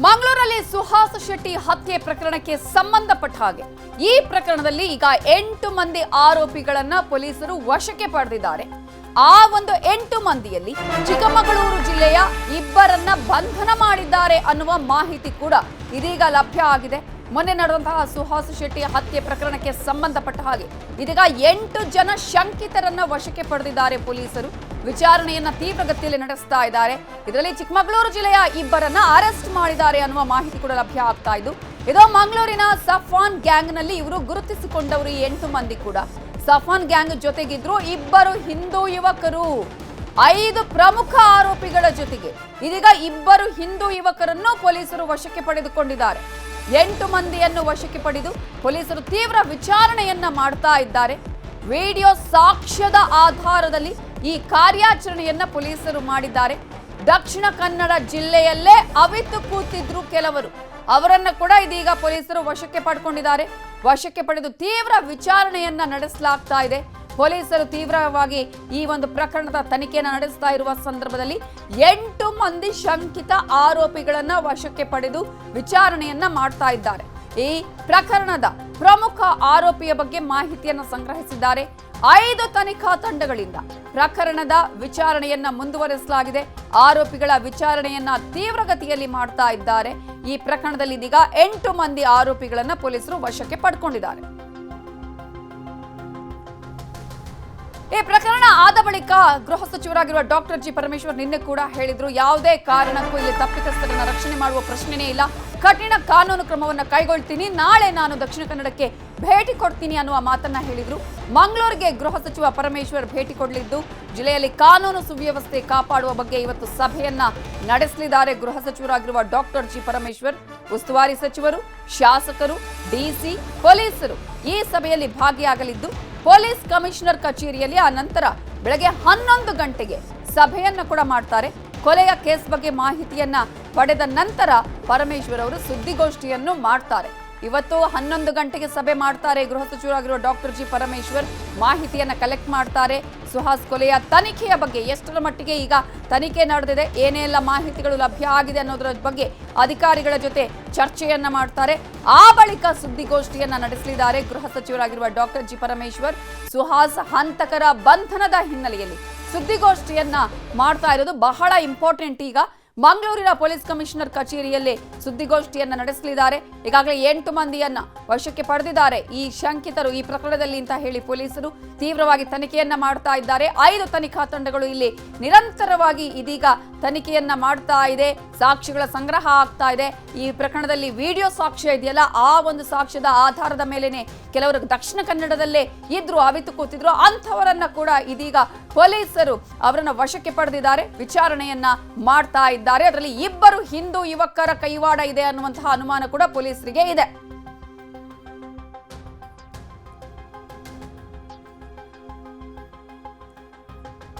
ಮಂಗಳೂರಲ್ಲಿ ಸುಹಾಸ್ ಶೆಟ್ಟಿ ಹತ್ಯೆ ಪ್ರಕರಣಕ್ಕೆ ಸಂಬಂಧಪಟ್ಟ ಹಾಗೆ. ಈ ಪ್ರಕರಣದಲ್ಲಿ ಈಗ ಎಂಟು ಮಂದಿ ಆರೋಪಿಗಳನ್ನ ಪೊಲೀಸರು ವಶಕ್ಕೆ ಪಡೆದಿದ್ದಾರೆ. ಆ ಒಂದು ಎಂಟು ಮಂದಿಯಲ್ಲಿ ಚಿಕ್ಕಮಗಳೂರು ಜಿಲ್ಲೆಯ ಇಬ್ಬರನ್ನ ಬಂಧನ ಮಾಡಿದ್ದಾರೆ ಅನ್ನುವ ಮಾಹಿತಿ ಕೂಡ ಇದೀಗ ಲಭ್ಯ ಆಗಿದೆ. ಮೊನ್ನೆ ನಡೆದಂತಹ ಸುಹಾಸ್ ಶೆಟ್ಟಿ ಹತ್ಯೆ ಪ್ರಕರಣಕ್ಕೆ ಸಂಬಂಧಪಟ್ಟ ಹಾಗೆ. ಇದೀಗ ಎಂಟು ಜನ ಶಂಕಿತರನ್ನ ವಶಕ್ಕೆ ಪಡೆದಿದ್ದಾರೆ ಪೊಲೀಸರು. ವಿಚಾರಣೆಯನ್ನ ತೀವ್ರಗತಿಯಲ್ಲಿ ನಡೆಸ್ತಾ ಇದ್ದಾರೆ. ಇದರಲ್ಲಿ ಚಿಕ್ಕಮಗಳೂರು ಜಿಲ್ಲೆಯ ಇಬ್ಬರನ್ನ ಅರೆಸ್ಟ್ ಮಾಡಿದ್ದಾರೆ ಅನ್ನುವ ಮಾಹಿತಿ ಕೂಡ ಲಭ್ಯ ಆಗ್ತಾ ಇದ್ದು, ಇದು ಮಂಗಳೂರಿನ ಸಫಾನ್ ಗ್ಯಾಂಗ್ನಲ್ಲಿ ಇವರು ಗುರುತಿಸಿಕೊಂಡವರು ಎಂಟು ಮಂದಿ ಕೂಡ. ಸಫಾನ್ ಗ್ಯಾಂಗ್ ಜೊತೆಗಿದ್ರು ಇಬ್ಬರು ಹಿಂದೂ ಯುವಕರು. ಐದು ಪ್ರಮುಖ ಆರೋಪಿಗಳ ಜೊತೆಗೆ ಇದೀಗ ಇಬ್ಬರು ಹಿಂದೂ ಯುವಕರನ್ನು ಪೊಲೀಸರು ವಶಕ್ಕೆ ಪಡೆದುಕೊಂಡಿದ್ದಾರೆ. ಎಂಟು ಮಂದಿಯನ್ನು ವಶಕ್ಕೆ ಪಡೆದು ಪೊಲೀಸರು ತೀವ್ರ ವಿಚಾರಣೆಯನ್ನ ಮಾಡ್ತಾ ಇದ್ದಾರೆ. ವಿಡಿಯೋ ಸಾಕ್ಷ್ಯದ ಆಧಾರದಲ್ಲಿ ಈ ಕಾರ್ಯಾಚರಣೆಯನ್ನ ಪೊಲೀಸರು ಮಾಡಿದ್ದಾರೆ. ದಕ್ಷಿಣ ಕನ್ನಡ ಜಿಲ್ಲೆಯಲ್ಲೇ ಅವಿತು ಕೂತಿದ್ರು ಕೆಲವರು. ಅವರನ್ನ ಕೂಡ ಇದೀಗ ಪೊಲೀಸರು ವಶಕ್ಕೆ ಪಡ್ಕೊಂಡಿದ್ದಾರೆ. ವಶಕ್ಕೆ ಪಡೆದು ತೀವ್ರ ವಿಚಾರಣೆಯನ್ನ ನಡೆಸಲಾಗ್ತಾ ಇದೆ. ಪೊಲೀಸರು ತೀವ್ರವಾಗಿ ಈ ಒಂದು ಪ್ರಕರಣದ ತನಿಖೆಯನ್ನು ನಡೆಸ್ತಾ ಇರುವ ಸಂದರ್ಭದಲ್ಲಿ ಎಂಟು ಮಂದಿ ಶಂಕಿತ ಆರೋಪಿಗಳನ್ನ ವಶಕ್ಕೆ ಪಡೆದು ವಿಚಾರಣೆಯನ್ನ ಮಾಡ್ತಾ ಇದ್ದಾರೆ. ಈ ಪ್ರಕರಣದ ಪ್ರಮುಖ ಆರೋಪಿಯ ಬಗ್ಗೆ ಮಾಹಿತಿಯನ್ನು ಸಂಗ್ರಹಿಸಿದ್ದಾರೆ. ಐದು ತನಿಖಾ ತಂಡಗಳಿಂದ ಪ್ರಕರಣದ ವಿಚಾರಣೆಯನ್ನ ಮುಂದುವರಿಸಲಾಗಿದೆ. ಆರೋಪಿಗಳ ವಿಚಾರಣೆಯನ್ನ ತೀವ್ರಗತಿಯಲ್ಲಿ ಮಾಡ್ತಾ ಇದ್ದಾರೆ. ಈ ಪ್ರಕರಣದಲ್ಲಿ ಇದೀಗ ಎಂಟು ಮಂದಿ ಆರೋಪಿಗಳನ್ನ ಪೊಲೀಸರು ವಶಕ್ಕೆ ಪಡ್ಕೊಂಡಿದ್ದಾರೆ. ಈ ಪ್ರಕರಣ ಆದ ಬಳಿಕ ಗೃಹ ಸಚಿವರಾಗಿರುವ ಡಾಕ್ಟರ್ ಜಿ ಪರಮೇಶ್ವರ್ ನಿನ್ನೆ ಕೂಡ ಹೇಳಿದ್ರು, ಯಾವುದೇ ಕಾರಣಕ್ಕೂ ಇಲ್ಲಿ ತಪ್ಪಿತಸ್ಥರನ್ನ ರಕ್ಷಣೆ ಮಾಡುವ ಪ್ರಶ್ನೆನೇ ಇಲ್ಲ. ಕಠಿಣ ಕಾನೂನು ಕ್ರಮವನ್ನು ಕೈಗೊಳ್ತೀನಿ. ನಾಳೆ ನಾನು ದಕ್ಷಿಣ ಕನ್ನಡಕ್ಕೆ ಭೇಟಿ ಕೊಡ್ತೀನಿ ಅನ್ನುವ ಮಾತನ್ನ ಹೇಳಿದ್ರು. ಮಂಗಳೂರಿಗೆ ಗೃಹ ಸಚಿವ ಪರಮೇಶ್ವರ್ ಭೇಟಿ ಕೊಡಲಿದ್ದು, ಜಿಲ್ಲೆಯಲ್ಲಿ ಕಾನೂನು ಸುವ್ಯವಸ್ಥೆ ಕಾಪಾಡುವ ಬಗ್ಗೆ ಇವತ್ತು ಸಭೆಯನ್ನ ನಡೆಸಲಿದ್ದಾರೆ ಗೃಹ ಸಚಿವರಾಗಿರುವ ಡಾಕ್ಟರ್ ಜಿ ಪರಮೇಶ್ವರ್, ಉಸ್ತುವಾರಿ ಸಚಿವರು, ಶಾಸಕರು ಡಿಸಿ ಪೊಲೀಸರು ಈ ಸಭೆಯಲ್ಲಿ ಭಾಗಿಯಾಗಲಿದ್ದು, ಪೊಲೀಸ್ ಕಮಿಷನರ್ ಕಚೇರಿಯಲ್ಲಿ ಆ ನಂತರ ಬೆಳಗ್ಗೆ ಹನ್ನೊಂದು ಗಂಟೆಗೆ ಸಭೆಯನ್ನ ಕೂಡ ಮಾಡ್ತಾರೆ. ಕೊಲೆಯ ಕೇಸ್ ಬಗ್ಗೆ ಮಾಹಿತಿಯನ್ನ ಪಡೆದ ನಂತರ ಪರಮೇಶ್ವರ್ ಅವರು ಸುದ್ದಿಗೋಷ್ಠಿಯನ್ನು ಮಾಡ್ತಾರೆ. ಇವತ್ತು ಹನ್ನೊಂದು ಗಂಟೆಗೆ ಸಭೆ ಮಾಡ್ತಾರೆ ಗೃಹ ಸಚಿವರಾಗಿರುವ ಡಾಕ್ಟರ್ ಜಿ ಪರಮೇಶ್ವರ್. ಮಾಹಿತಿಯನ್ನು ಕಲೆಕ್ಟ್ ಮಾಡ್ತಾರೆ. ಸುಹಾಸ್ ಕೊಲೆಯ ತನಿಖೆಯ ಬಗ್ಗೆ ಎಷ್ಟರ ಮಟ್ಟಿಗೆ ಈಗ ತನಿಖೆ ನಡೆದಿದೆ ಏನೆಲ್ಲ ಮಾಹಿತಿಗಳು ಲಭ್ಯ ಆಗಿದೆ ಅನ್ನೋದರ ಬಗ್ಗೆ ಅಧಿಕಾರಿಗಳ ಜೊತೆ ಚರ್ಚೆಯನ್ನ ಮಾಡ್ತಾರೆ. ಆ ಬಳಿಕ ಸುದ್ದಿಗೋಷ್ಠಿಯನ್ನ ನಡೆಸಲಿದ್ದಾರೆ ಗೃಹ ಸಚಿವರಾಗಿರುವ ಡಾಕ್ಟರ್ ಜಿ ಪರಮೇಶ್ವರ್. ಸುಹಾಸ್ ಹಂತಕರ ಬಂಧನದ ಹಿನ್ನೆಲೆಯಲ್ಲಿ ಸುದ್ದಿಗೋಷ್ಠಿಯನ್ನ ಮಾಡ್ತಾ ಇರೋದು ಬಹಳ ಇಂಪಾರ್ಟೆಂಟ್ ಈಗ. ಮಂಗಳೂರಿನ ಪೊಲೀಸ್ ಕಮಿಷನರ್ ಕಚೇರಿಯಲ್ಲಿ ಸುದ್ದಿಗೋಷ್ಠಿಯನ್ನ ನಡೆಸಲಿದ್ದಾರೆ. ಈಗಾಗಲೇ ಎಂಟು ಮಂದಿಯನ್ನ ವಶಕ್ಕೆ ಪಡೆದಿದ್ದಾರೆ. ಈ ಶಂಕಿತರು ಈ ಪ್ರಕರಣದಲ್ಲಿ ಅಂತ ಹೇಳಿ ಪೊಲೀಸರು ತೀವ್ರವಾಗಿ ತನಿಖೆಯನ್ನ ಮಾಡ್ತಾ ಇದ್ದಾರೆ. ಐದು ತನಿಖಾ ತಂಡಗಳು ಇಲ್ಲಿ ನಿರಂತರವಾಗಿ ಇದೀಗ ತನಿಖೆಯನ್ನ ಮಾಡ್ತಾ ಇದೆ. ಸಾಕ್ಷಿಗಳ ಸಂಗ್ರಹ ಆಗ್ತಾ ಇದೆ. ಈ ಪ್ರಕರಣದಲ್ಲಿ ವಿಡಿಯೋ ಸಾಕ್ಷ್ಯ ಇದೆಯಲ್ಲ, ಆ ಒಂದು ಸಾಕ್ಷ್ಯದ ಆಧಾರದ ಮೇಲೆನೆ ಕೆಲವರು ದಕ್ಷಿಣ ಕನ್ನಡದಲ್ಲೇ ಇದ್ರು, ಅವಿತು ಕೂತಿದ್ರು, ಅಂಥವರನ್ನ ಕೂಡ ಇದೀಗ ಪೊಲೀಸರು ಅವರನ್ನ ವಶಕ್ಕೆ ಪಡೆದಿದ್ದಾರೆ. ವಿಚಾರಣೆಯನ್ನ ಮಾಡ್ತಾ ಅದರಲ್ಲಿ ಇಬ್ಬರು ಹಿಂದೂ ಯುವಕರ ಕೈವಾಡ ಇದೆ ಅನ್ನುವಂತಹ ಅನುಮಾನ ಕೂಡ ಪೊಲೀಸರಿಗೆ ಇದೆ.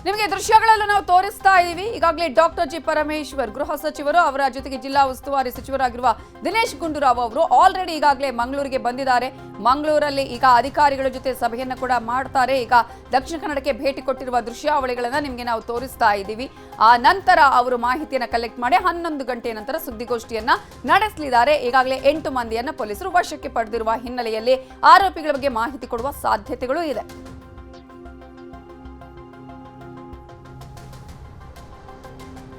ನಿಮಗೆ ದೃಶ್ಯಗಳಲ್ಲೂ ನಾವು ತೋರಿಸ್ತಾ ಇದ್ದೀವಿ. ಈಗಾಗಲೇ ಡಾಕ್ಟರ್ ಜಿ ಪರಮೇಶ್ವರ್, ಗೃಹ ಸಚಿವರು, ಅವರ ಜೊತೆಗೆ ಜಿಲ್ಲಾ ಉಸ್ತುವಾರಿ ಸಚಿವರಾಗಿರುವ ದಿನೇಶ್ ಗುಂಡೂರಾವ್ ಅವರು ಆಲ್ರೆಡಿ ಈಗಾಗಲೇ ಮಂಗಳೂರಿಗೆ ಬಂದಿದ್ದಾರೆ. ಮಂಗಳೂರಲ್ಲಿ ಈಗ ಅಧಿಕಾರಿಗಳ ಜೊತೆ ಸಭೆಯನ್ನು ಕೂಡ ಮಾಡ್ತಾರೆ. ಈಗ ದಕ್ಷಿಣ ಕನ್ನಡಕ್ಕೆ ಭೇಟಿ ಕೊಟ್ಟಿರುವ ದೃಶ್ಯಾವಳಿಗಳನ್ನು ನಿಮಗೆ ನಾವು ತೋರಿಸ್ತಾ ಇದ್ದೀವಿ. ಆ ನಂತರ ಅವರು ಮಾಹಿತಿಯನ್ನು ಕಲೆಕ್ಟ್ ಮಾಡಿ ಹನ್ನೊಂದು ಗಂಟೆ ನಂತರ ಸುದ್ದಿಗೋಷ್ಠಿಯನ್ನ ನಡೆಸಲಿದ್ದಾರೆ. ಈಗಾಗಲೇ ಎಂಟು ಮಂದಿಯನ್ನು ಪೊಲೀಸರು ವಶಕ್ಕೆ ಪಡೆದಿರುವ ಹಿನ್ನೆಲೆಯಲ್ಲಿ ಆರೋಪಿಗಳ ಬಗ್ಗೆ ಮಾಹಿತಿ ಕೊಡುವ ಸಾಧ್ಯತೆಗಳು ಇದೆ.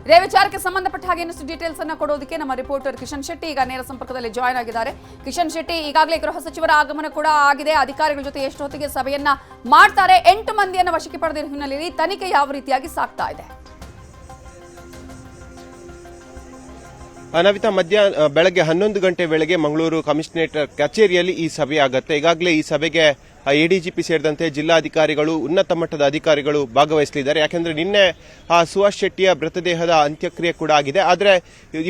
ಇದೇ ವಿಚಾರಕ್ಕೆ ಸಂಬಂಧಪಟ್ಟ ಹಾಗೆ ಇನ್ನಷ್ಟು ಡೀಟೇಲ್ಸ್ ಅನ್ನ ಕೊಡೋದಕ್ಕೆ ನಮ್ಮ ರಿಪೋರ್ಟರ್ ಕಿಶನ್ ಶೆಟ್ಟಿ ಈಗ ನೇರ ಸಂಪರ್ಕದಲ್ಲಿ ಜಾಯ್ನ್ ಆಗಿದ್ದಾರೆ. ಕಿಶನ್ ಶೆಟ್ಟಿ ಈಗಾಗಲೇ ಗೃಹ ಸಚಿವರ ಆಗಮನ ಕೂಡ ಆಗಿದೆ. ಅಧಿಕಾರಿಗಳ ಜೊತೆ ಎಷ್ಟು ಹೊತ್ತಿಗೆ ಸಭೆಯನ್ನ ಮಾಡ್ತಾರೆ? ಎಂಟು ಮಂದಿಯನ್ನು ವಶಕ್ಕೆ ಪಡೆದಿರುವ ಹಿನ್ನೆಲೆಯಲ್ಲಿ ತನಿಖೆ ಯಾವ ರೀತಿಯಾಗಿ ಸಾಕ್ತಾ ಇದೆ? ಆ, ನವಿತಾ ಮಧ್ಯ ಬೆಳಗ್ಗೆ ಹನ್ನೊಂದು ಗಂಟೆ ವೇಳೆಗೆ ಮಂಗಳೂರು ಕಮಿಷನರೇಟ್ ಕಚೇರಿಯಲ್ಲಿ ಈ ಸಭೆ ಆಗುತ್ತೆ. ಈಗಾಗಲೇ ಈ ಸಭೆಗೆ ಎಡಿಜಿಪಿ ಸೇರಿದಂತೆ ಜಿಲ್ಲಾಧಿಕಾರಿಗಳು, ಉನ್ನತ ಮಟ್ಟದ ಅಧಿಕಾರಿಗಳು ಭಾಗವಹಿಸಲಿದ್ದಾರೆ. ಯಾಕೆಂದರೆ ನಿನ್ನೆ ಆ ಸುಹಾಸ್ ಶೆಟ್ಟಿಯ ಮೃತದೇಹದ ಅಂತ್ಯಕ್ರಿಯೆ ಕೂಡ ಆಗಿದೆ. ಆದರೆ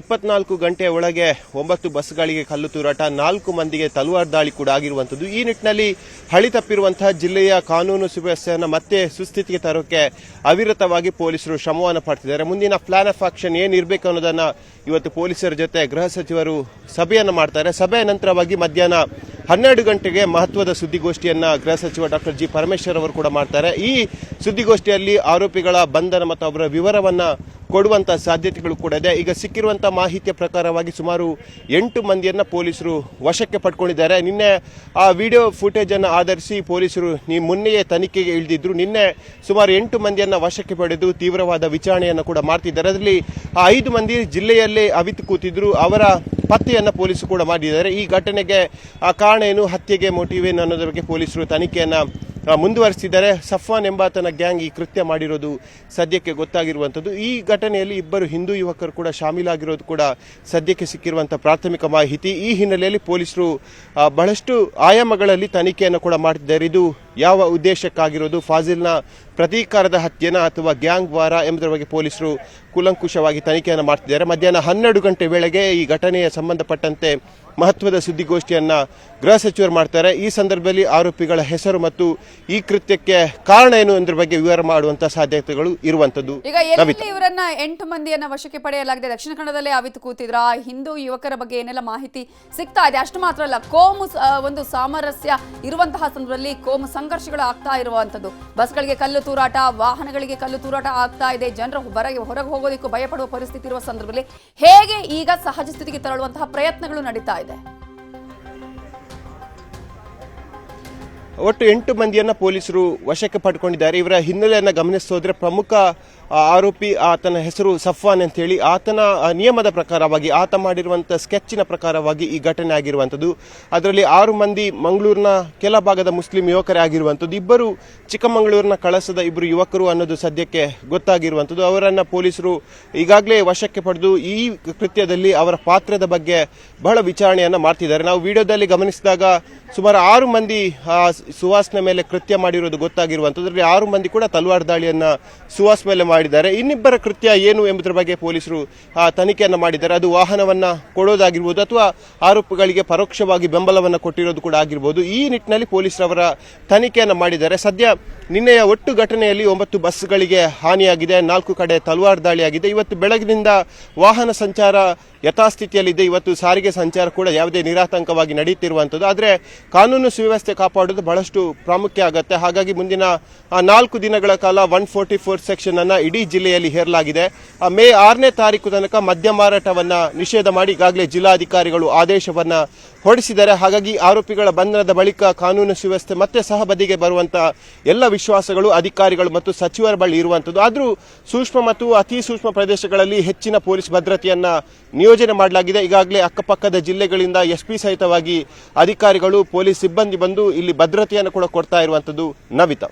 ಇಪ್ಪತ್ನಾಲ್ಕು ಗಂಟೆ ಒಳಗೆ ಒಂಬತ್ತು ಬಸ್ಗಳಿಗೆ ಕಲ್ಲು ತೂರಾಟ, ನಾಲ್ಕು ಮಂದಿಗೆ ತಲವಾರ್ ದಾಳಿ ಕೂಡ ಆಗಿರುವಂಥದ್ದು. ಈ ನಿಟ್ಟಿನಲ್ಲಿ ಹಳಿ ತಪ್ಪಿರುವಂತಹ ಜಿಲ್ಲೆಯ ಕಾನೂನು ಸುವ್ಯವಸ್ಥೆಯನ್ನು ಮತ್ತೆ ಸುಸ್ಥಿತಿಗೆ ತರೋಕೆ ಅವಿರತವಾಗಿ ಪೊಲೀಸರು ಶ್ರಮವನ್ನು ಪಡ್ತಿದ್ದಾರೆ. ಮುಂದಿನ ಪ್ಲಾನ್ ಆಫ್ ಆಕ್ಷನ್ ಏನಿರಬೇಕು ಅನ್ನೋದನ್ನು ಇವತ್ತು ಪೊಲೀಸರ ಜೊತೆ ಗೃಹ ಸಚಿವರು ಸಭೆಯನ್ನು ಮಾಡ್ತಾರೆ. ಸಭೆಯ ನಂತರವಾಗಿ ಮಧ್ಯಾಹ್ನ ಹನ್ನೆರಡು ಗಂಟೆಗೆ ಮಹತ್ವದ ಸುದ್ದಿಗೋಷ್ಠಿಯನ್ನ ಗೃಹ ಸಚಿವ ಡಾಕ್ಟರ್ ಜಿ ಪರಮೇಶ್ವರ್ ಅವರು ಕೂಡ ಮಾಡ್ತಾರೆ. ಈ ಸುದ್ದಿಗೋಷ್ಠಿಯಲ್ಲಿ ಆರೋಪಿಗಳ ಬಂಧನ ಮತ್ತು ಅವರ ವಿವರವನ್ನ ಕೊಡುವಂತ ಸಾಧ್ಯತೆಗಳು ಕೂಡ ಇದೆ. ಈಗ ಸಿಕ್ಕಿರುವಂಥ ಮಾಹಿತಿಯ ಪ್ರಕಾರವಾಗಿ ಸುಮಾರು ಎಂಟು ಮಂದಿಯನ್ನು ಪೊಲೀಸರು ವಶಕ್ಕೆ ಪಡ್ಕೊಂಡಿದ್ದಾರೆ. ನಿನ್ನೆ ಆ ವಿಡಿಯೋ ಫುಟೇಜನ್ನು ಆಧರಿಸಿ ಪೊಲೀಸರು ಈ ಮೊನ್ನೆಯೇ ತನಿಖೆಗೆ ಇಳಿದಿದ್ದರು ನಿನ್ನೆ ಸುಮಾರು ಎಂಟು ಮಂದಿಯನ್ನು ವಶಕ್ಕೆ ಪಡೆದು ತೀವ್ರವಾದ ವಿಚಾರಣೆಯನ್ನು ಕೂಡ ಮಾಡ್ತಿದ್ದಾರೆ. ಅದರಲ್ಲಿ ಆ ಐದು ಮಂದಿ ಜಿಲ್ಲೆಯಲ್ಲೇ ಅವಿತು ಕೂತಿದ್ರು. ಅವರ ಪತ್ತೆಯನ್ನು ಪೊಲೀಸರು ಕೂಡ ಮಾಡಿದ್ದಾರೆ. ಈ ಘಟನೆಗೆ ಆ ಕಾರಣ ಏನು, ಹತ್ಯೆಗೆ ಮೋಟಿವ್ ಏನು ಅನ್ನೋದ್ರ ಬಗ್ಗೆ ಪೊಲೀಸರು ತನಿಖೆಯನ್ನ ಮುಂದುವರಿಸಿದ್ದಾರೆ ಸಫ್ವಾನ್ ಎಂಬಾತನ ಗ್ಯಾಂಗ್ ಈ ಕೃತ್ಯ ಮಾಡಿರೋದು ಸದ್ಯಕ್ಕೆ ಗೊತ್ತಾಗಿರುವಂಥದ್ದು. ಈ ಘಟನೆಯಲ್ಲಿ ಇಬ್ಬರು ಹಿಂದೂ ಯುವಕರು ಕೂಡ ಶಾಮೀಲಾಗಿರೋದು ಕೂಡ ಸದ್ಯಕ್ಕೆ ಸಿಕ್ಕಿರುವಂಥ ಪ್ರಾಥಮಿಕ ಮಾಹಿತಿ. ಈ ಹಿನ್ನೆಲೆಯಲ್ಲಿ ಪೊಲೀಸರು ಬಹಳಷ್ಟು ಆಯಾಮಗಳಲ್ಲಿ ತನಿಖೆಯನ್ನು ಕೂಡ ಮಾಡ್ತಿದ್ದಾರೆ. ಇದು ಯಾವ ಉದ್ದೇಶಕ್ಕಾಗಿರೋದು? ಫಾಜಿಲ್ನ ಪ್ರತೀಕಾರದ ಹತ್ಯೆನ ಅಥವಾ ಗ್ಯಾಂಗ್ ವಾರ ಎಂಬುದರ ಬಗ್ಗೆ ಪೊಲೀಸರು ಕೂಲಂಕುಷವಾಗಿ ತನಿಖೆಯನ್ನು ಮಾಡ್ತಿದ್ದಾರೆ. ಮಧ್ಯಾಹ್ನ ಹನ್ನೆರಡು ಗಂಟೆ ವೇಳೆಗೆ ಈ ಘಟನೆಯ ಸಂಬಂಧಪಟ್ಟಂತೆ ಮಹತ್ವದ ಸುದ್ದಿಗೋಷ್ಠಿಯನ್ನ ಗೃಹ ಸಚಿವರು ಮಾಡ್ತಾರೆ. ಈ ಸಂದರ್ಭದಲ್ಲಿ ಆರೋಪಿಗಳ ಹೆಸರು ಮತ್ತು ಈ ಕೃತ್ಯಕ್ಕೆ ಕಾರಣ ಏನು ಎಂದ್ರ ಬಗ್ಗೆ ವಿವರ ಮಾಡುವಂತಹ ಸಾಧ್ಯತೆಗಳು ಇರುವಂತದ್ದು. ಇವರನ್ನ ಎಂಟು ಮಂದಿಯನ್ನ ವಶಕ್ಕೆ ಪಡೆಯಲಾಗಿದೆ? ದಕ್ಷಿಣ ಕನ್ನಡದಲ್ಲಿ ಅವಿತು ಕೂತಿದ್ರ? ಹಿಂದೂ ಯುವಕರ ಬಗ್ಗೆ ಏನೆಲ್ಲ ಮಾಹಿತಿ ಸಿಗ್ತಾ ಇದೆ? ಅಷ್ಟು ಮಾತ್ರ ಅಲ್ಲ ಕೋಮು ಒಂದು ಸಾಮರಸ್ಯ ಇರುವಂತಹ ಸಂದರ್ಭದಲ್ಲಿ ಕೋಮು ಸಂಘರ್ಷಗಳು ಆಗ್ತಾ ಇರುವಂತದ್ದು. ಬಸ್ಗಳಿಗೆ ಕಲ್ಲು ತೂರಾಟ ವಾಹನಗಳಿಗೆ ಕಲ್ಲು ತೂರಾಟ ಆಗ್ತಾ ಇದೆ. ಜನರು ಹೊರಗೆ ಹೊರಗೆ ಹೋಗೋದಕ್ಕೂ ಭಯಪಡುವ ಪರಿಸ್ಥಿತಿ ಇರುವ ಸಂದರ್ಭದಲ್ಲಿ ಹೇಗೆ ಈಗ ಸಹಜ ಸ್ಥಿತಿಗೆ ತರಳುವಂತಹ ಪ್ರಯತ್ನಗಳು ನಡೀತಾ ಇದೆ ಒಟ್ಟು ಎಂಟು ಮಂದಿಯನ್ನು ಪೊಲೀಸರು ವಶಕ್ಕೆ ಪಡ್ಕೊಂಡಿದ್ದಾರೆ. ಇವರ ಹಿನ್ನೆಲೆಯನ್ನು ಗಮನಿಸೋದ್ರೆ ಪ್ರಮುಖ ಆರೋಪಿ ಆತನ ಹೆಸರು ಸಫ್ವಾನ್ ಅಂತ ಹೇಳಿ ಆತನ ನಿಯಮದ ಪ್ರಕಾರವಾಗಿ, ಆತ ಮಾಡಿರುವಂಥ ಸ್ಕೆಚ್ನ ಪ್ರಕಾರವಾಗಿ ಈ ಘಟನೆ ಆಗಿರುವಂಥದ್ದು. ಅದರಲ್ಲಿ ಆರು ಮಂದಿ ಮಂಗಳೂರಿನ ಕೆಲ ಭಾಗದ ಮುಸ್ಲಿಂ ಯುವಕರೇ ಆಗಿರುವಂಥದ್ದು. ಇಬ್ಬರು ಚಿಕ್ಕಮಗಳೂರಿನ ಕಳಸದ ಇಬ್ಬರು ಯುವಕರು ಅನ್ನೋದು ಸದ್ಯಕ್ಕೆ ಗೊತ್ತಾಗಿರುವಂಥದ್ದು. ಅವರನ್ನು ಪೊಲೀಸರು ಈಗಾಗಲೇ ವಶಕ್ಕೆ ಪಡೆದು ಈ ಕೃತ್ಯದಲ್ಲಿ ಅವರ ಪಾತ್ರದ ಬಗ್ಗೆ ಬಹಳ ವಿಚಾರಣೆಯನ್ನ ಮಾಡ್ತಿದ್ದಾರೆ. ನಾವು ವಿಡಿಯೋದಲ್ಲಿ ಗಮನಿಸಿದಾಗ ಸುಮಾರು ಆರು ಮಂದಿ ಸುಹಾಸ್ನ ಮೇಲೆ ಕೃತ್ಯ ಮಾಡಿರೋದು ಗೊತ್ತಾಗಿರುವಂಥದ್ರಲ್ಲಿ ಆರು ಮಂದಿ ಕೂಡ ತಲ್ವಾರ್ ದಾಳಿಯನ್ನು ಸುಹಾಸ್ ಮೇಲೆ ಮಾಡಿದ್ದಾರೆ. ಇನ್ನಿಬ್ಬರ ಕೃತ್ಯ ಏನು ಎಂಬುದರ ಬಗ್ಗೆ ಪೊಲೀಸರು ತನಿಖೆಯನ್ನ ಮಾಡಿದ್ದಾರೆ. ಅದು ವಾಹನವನ್ನು ಕೊಡೋದಾಗಿರ್ಬೋದು ಅಥವಾ ಆರೋಪಿಗಳಿಗೆ ಪರೋಕ್ಷವಾಗಿ ಬೆಂಬಲವನ್ನು ಕೊಟ್ಟಿರೋದು ಕೂಡ ಆಗಿರ್ಬೋದು. ಈ ನಿಟ್ಟಿನಲ್ಲಿ ಪೊಲೀಸರವರ ತನಿಖೆಯನ್ನು ಮಾಡಿದ್ದಾರೆ. ಸದ್ಯ ನಿನ್ನೆಯ ಒಟ್ಟು ಘಟನೆಯಲ್ಲಿ ಒಂಬತ್ತು ಬಸ್ಗಳಿಗೆ ಹಾನಿಯಾಗಿದೆ. ನಾಲ್ಕು ಕಡೆ ತಲವಾರ್ ದಾಳಿಯಾಗಿದೆ. ಇವತ್ತು ಬೆಳಗಿನಿಂದ ವಾಹನ ಸಂಚಾರ ಯಥಾಸ್ಥಿತಿಯಲ್ಲಿದೆ. ಇವತ್ತು ಸಾರಿಗೆ ಸಂಚಾರ ಕೂಡ ಯಾವುದೇ ನಿರಾತಂಕವಾಗಿ ನಡೆಯುತ್ತಿರುವಂಥದ್ದು. ಆದರೆ ಕಾನೂನು ಸುವ್ಯವಸ್ಥೆ ಕಾಪಾಡೋದು ಬಹಳಷ್ಟು ಪ್ರಾಮುಖ್ಯ ಆಗುತ್ತೆ. ಹಾಗಾಗಿ ಮುಂದಿನ ನಾಲ್ಕು ದಿನಗಳ ಕಾಲ ಒನ್ ಫೋರ್ಟಿ ಫೋರ್ ಸೆಕ್ಷನ್ ಅನ್ನು ಇಡೀ ಜಿಲ್ಲೆಯಲ್ಲಿ ಹೇರಲಾಗಿದೆ. ಮೇ ಆರನೇ ತಾರೀಕು ತನಕ ಮದ್ಯ ಮಾರಾಟವನ್ನು ನಿಷೇಧ ಮಾಡಿ ಈಗಾಗಲೇ ಜಿಲ್ಲಾಧಿಕಾರಿಗಳು ಆದೇಶವನ್ನ ಹೊರಡಿಸಿದ್ದಾರೆ. ಹಾಗಾಗಿ ಆರೋಪಿಗಳ ಬಂಧನದ ಬಳಿಕ ಕಾನೂನು ಸುವ್ಯವಸ್ಥೆ ಮತ್ತೆ ಸಹಬದಿಗೆ ಬರುವಂತಹ ಎಲ್ಲ ವಿಶ್ವಾಸಗಳು, ಅಧಿಕಾರಿಗಳು ಮತ್ತು ಸಚಿವರ ಬಳಿ ಇರುವಂತದ್ದು. ಆದರೂ ಸೂಕ್ಷ್ಮ ಮತ್ತು ಅತಿ ಸೂಕ್ಷ್ಮ ಪ್ರದೇಶಗಳಲ್ಲಿ ಹೆಚ್ಚಿನ ಪೊಲೀಸ್ ಭದ್ರತೆಯನ್ನ ನಿಯೋಜನೆ ಮಾಡಲಾಗಿದೆ. ಈಗಾಗಲೇ ಅಕ್ಕಪಕ್ಕದ ಜಿಲ್ಲೆಗಳಿಂದ ಎಸ್ಪಿ ಸಹಿತವಾಗಿ ಅಧಿಕಾರಿಗಳು, ಪೊಲೀಸ್ ಸಿಬ್ಬಂದಿ ಬಂದು ಇಲ್ಲಿ ಭದ್ರತೆಯನ್ನು ಕೂಡ ಕೊಡ್ತಾ ಇರುವಂತದ್ದು ನವಿತಾ.